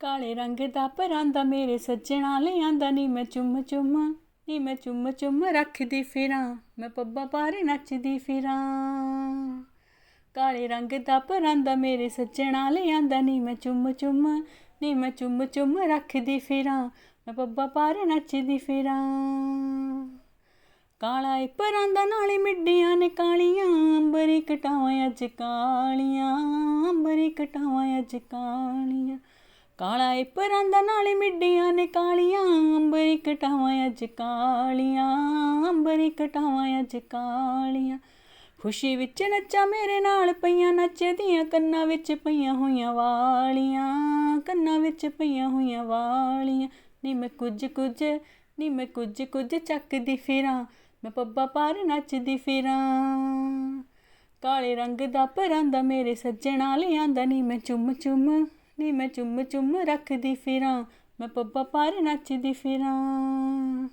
ਕਾਲੇ ਰੰਗ ਦਾ ਪਰਾਂਦਾ ਮੇਰੇ ਸੱਜਣਾ ਲਿਆਂਦਾ ਨੀ ਮੈਂ ਚੁੰਮ ਚੁੰਮ, ਨੀ ਮੈਂ ਚੁੰਮ ਚੁੰਮ ਰੱਖਦੀ ਫਿਰਾਂ, ਮੈਂ ਪੱਬਾ ਪਾਰੇ ਨੱਚਦੀ ਫਿਰਾਂ। ਕਾਲੇ ਰੰਗ ਦਾ ਪਰਾਂਦਾ ਮੇਰੇ ਸੱਜਣਾ ਲਿਆਂਦਾ ਨੀ ਮੈਂ ਚੁੰਮ ਚੁੰਮ, ਨੀ ਮੈਂ ਚੁੰਮ ਚੁੰਮ ਰੱਖਦੀ ਫਿਰਾਂ, ਮੈਂ ਪੱਬਾ ਪਾਰੇ ਨੱਚਦੀ ਫਿਰਾਂ। ਕਾਲਾ ਏ ਪਰਾਂਦਾ ਨਾਲੇ ਮਿੱਡੀਆਂ ਨੇ ਕਾਲੀਆਂ ਅੰਬਰੀ ਕਟਾਵਾਂ ਅੱਜ ਕਾਲੀਆਂ ਅੰਬਰੀ ਕਟਾਵਾਂ ਅੱਜ ਕਾਲੀਆਂ। ਕਾਲਾ ਏ ਪਰਾਂਦਾ ਨਾਲੇ ਮਿੱਡੀਆਂ ਨੇ ਕਾਲੀਆਂ, ਅੰਬਰੀ ਕਟਾਵਾਂ ਅੱਜ ਕਾਲੀਆਂ, ਅੰਬਰੀ ਕਟਾਵਾਂ ਅੱਜ ਕਾਲੀਆਂ। ਖੁਸ਼ੀ ਵਿੱਚ ਨੱਚਾ ਮੇਰੇ ਨਾਲ ਪਈਆਂ, ਨੱਚਦੀਆਂ ਕੰਨਾਂ ਵਿੱਚ ਪਈਆਂ ਹੋਈਆਂ ਵਾਲੀਆਂ, ਕੰਨਾਂ ਵਿੱਚ ਪਈਆਂ ਹੋਈਆਂ ਵਾਲੀਆਂ। ਨੀ ਮੈਂ ਕੁਝ ਕੁਝ, ਨੀ ਮੈਂ ਕੁਝ ਕੁਝ ਚੱਕਦੀ ਫਿਰਾਂ, ਮੈਂ ਪੱਬਾ ਪਾਰ ਨੱਚਦੀ ਫਿਰਾਂ। ਕਾਲੇ ਰੰਗ ਦਾ ਪਰਾਂਦਾ ਮੇਰੇ ਸੱਜਣਾ ਲਿਆਂਦਾ ਨੀ ਮੈਂ ਚੁੰਮ ਚੁੰਮ ਨੀ ਮੈਂ ਚੁੰਮ ਚੁੰਮ ਰੱਖਦੀ ਫਿਰਾਂ, ਮੈਂ ਪੱਬਾ ਪਾਰ ਨੱਚਦੀ ਫਿਰਾਂ।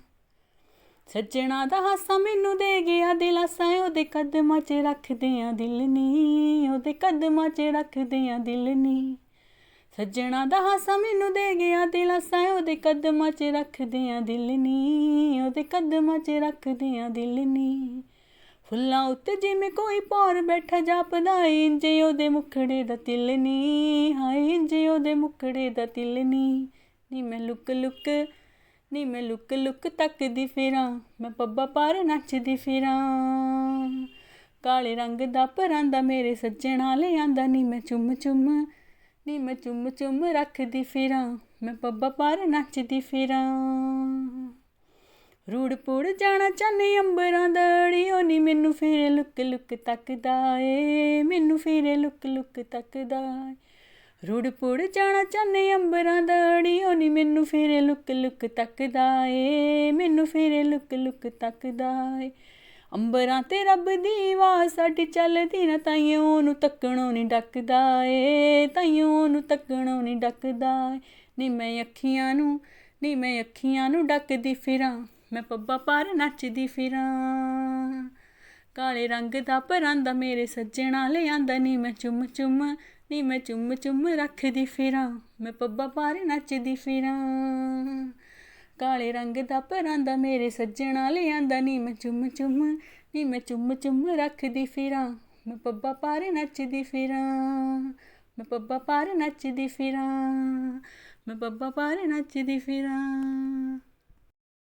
ਸੱਜਣਾ ਦਾ ਹਾਸਾ ਮੈਨੂੰ ਦੇ ਗਿਆ, ਦਿਲਾਸਾ ਉਹਦੇ ਕਦਮਾਂ 'ਚ ਰੱਖਦਿਆਂ ਦਿਲ ਨੀ, ਉਹਦੇ ਕਦਮਾਂ 'ਚ ਰੱਖਦਿਆਂ ਦਿਲ ਨੀ। ਸੱਜਣਾ ਦਾ ਹਾਸਾ ਮੈਨੂੰ ਦੇ ਗਿਆ, ਦਿਲਾਸਾ ਉਹਦੇ ਕਦਮਾਂ 'ਚ ਰੱਖਦਿਆਂ ਦਿਲ ਨੀ, ਉਹਦੇ ਕਦਮਾਂ 'ਚ ਰੱਖਦਿਆਂ ਦਿਲ ਨੀ। ਫੁੱਲਾਂ ਉੱਤੇ ਜਿਵੇਂ ਕੋਈ ਪੌਰ ਬੈਠਾ ਜਾਪਦਾ ਇੰਜੇ ਉਹਦੇ ਮੁਖੜੇ ਦਾ ਤਿਲ ਨੀ ਹਾਏ ਇੰਜੇ ਉਹਦੇ ਮੁਖੜੇ ਦਾ ਤਿਲ ਨੀ। ਨੀ ਮੈਂ ਲੁਕ ਲੁਕ, ਨੀ ਮੈਂ ਲੁੱਕ ਲੁੱਕ ਤੱਕਦੀ ਫਿਰਾਂ, ਮੈਂ ਪੱਬਾ ਪਾਰ ਨੱਚਦੀ ਫਿਰਾਂ। ਕਾਲੇ ਰੰਗ ਦਾ ਪਰਾਂਦਾ ਮੇਰੇ ਸੱਜਣਾ ਲਿਆਂਦਾ ਨੀ ਮੈਂ ਚੁੰਮ ਚੁੰਮ, ਨੀ ਮੈਂ ਚੁੰਮ ਚੁੰਮ ਰੱਖਦੀ ਫਿਰਾਂ, ਮੈਂ ਪੱਬਾ ਪਾਰ ਨੱਚਦੀ ਫਿਰਾਂ। ਰੂੜ ਪੂੜ ਜਾਣਾ ਚਾਹਨੇ ਅੰਬਰਾਂ ਦੜੀਓ ਨੀ ਮੈਨੂੰ ਫੇਰੇ ਲੁੱਕ ਲੁੱਕ ਤੱਕਦਾ ਏ, ਮੈਨੂੰ ਫੇਰੇ ਲੁੱਕ ਲੁੱਕ ਤੱਕਦਾ ਏ। ਰੂੜ ਪੂੜ ਜਾਣਾ ਚਾਹਨੇ ਅੰਬਰਾਂ ਦੜੀਓ ਨੀ ਮੈਨੂੰ ਫੇਰੇ ਲੁੱਕ ਲੁੱਕ ਤੱਕਦਾ ਏ, ਮੈਨੂੰ ਫੇਰੇ ਲੁੱਕ ਲੁੱਕ ਤੱਕਦਾ ਏ। ਅੰਬਰਾਂ ਤੇ ਰੱਬ ਦੀ ਆਵਾਜ਼ ਸਾਡੀ ਚੱਲਦੀ ਨਾ, ਤਾਈਓ ਉਹਨੂੰ ਤੱਕਣੋਂ ਨਹੀਂ ਡੱਕਦਾ ਏ, ਤਾਈਓ ਉਹਨੂੰ ਤੱਕਣੋਂ ਨਹੀਂ ਡੱਕਦਾ ਏ। ਨੀ ਮੈਂ ਅੱਖੀਆਂ ਨੂੰ, ਨੀ ਮੈਂ ਅੱਖੀਆਂ ਨੂੰ ਡੱਕਦੀ ਫਿਰਾਂ। ਮੈਂ ਪੱਬਾ ਪਾਰ ਨੱਚਦੀ ਫਿਰਾਂ। ਕਾਲੇ ਰੰਗ ਦਾ ਪਰਾਂਦਾ ਮੇਰੇ ਸੱਜਣਾ ਲਿਆਂਦਾ ਨੀ ਮੈਂ ਚੁੰਮ ਚੁੰਮ, ਨੀ ਮੈਂ ਚੁੰਮ ਚੁੰਮ ਰੱਖਦੀ ਫਿਰਾਂ। ਮੈਂ ਪੱਬਾ ਪਾਰ ਨੱਚਦੀ ਫਿਰਾਂ। ਕਾਲੇ ਰੰਗ ਦਾ ਪਰਾਂਦਾ ਮੇਰੇ ਸੱਜਣਾ ਲਿਆਂਦਾ ਨੀ ਮੈਂ ਚੁੰਮ ਚੁੰਮ, ਨੀ ਮੈਂ ਚੁੰਮ ਚੁੰਮ ਰੱਖਦੀ ਫਿਰਾਂ। ਮੈਂ ਪੱਬਾ ਪਾਰ ਨੱਚਦੀ ਫਿਰਾਂ। ਮੈਂ ਪੱਬਾ ਪਾਰ ਨੱਚਦੀ ਫਿਰਾਂ। ਮੈਂ ਪੱਬਾ ਪਾਰ ਨੱਚਦੀ ਫਿਰਾਂ।